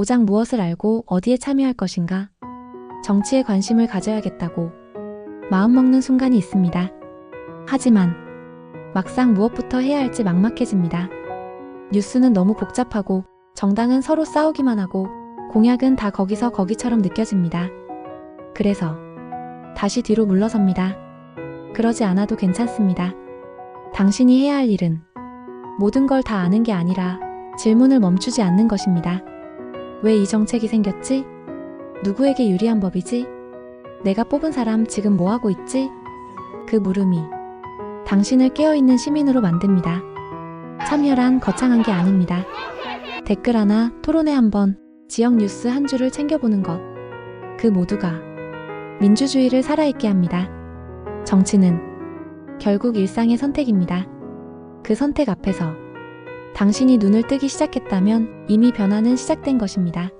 오장 무엇을 알고 어디에 참여할 것인가? 정치에 관심을 가져야겠다고 마음먹는 순간이 있습니다. 하지만 막상 무엇부터 해야 할지 막막해집니다. 뉴스는 너무 복잡하고 정당은 서로 싸우기만 하고 공약은 다 거기서 거기처럼 느껴집니다. 그래서 다시 뒤로 물러섭니다. 그러지 않아도 괜찮습니다. 당신이 해야 할 일은 모든 걸 다 아는 게 아니라 질문을 멈추지 않는 것입니다. 왜 이 정책이 생겼지? 누구에게 유리한 법이지? 내가 뽑은 사람 지금 뭐 하고 있지? 그 물음이 당신을 깨어있는 시민으로 만듭니다. 참여란 거창한 게 아닙니다. 댓글 하나, 토론회 한 번, 지역 뉴스 한 줄을 챙겨보는 것. 그 모두가 민주주의를 살아있게 합니다. 정치는 결국 일상의 선택입니다. 그 선택 앞에서 당신이 눈을 뜨기 시작했다면 이미 변화는 시작된 것입니다.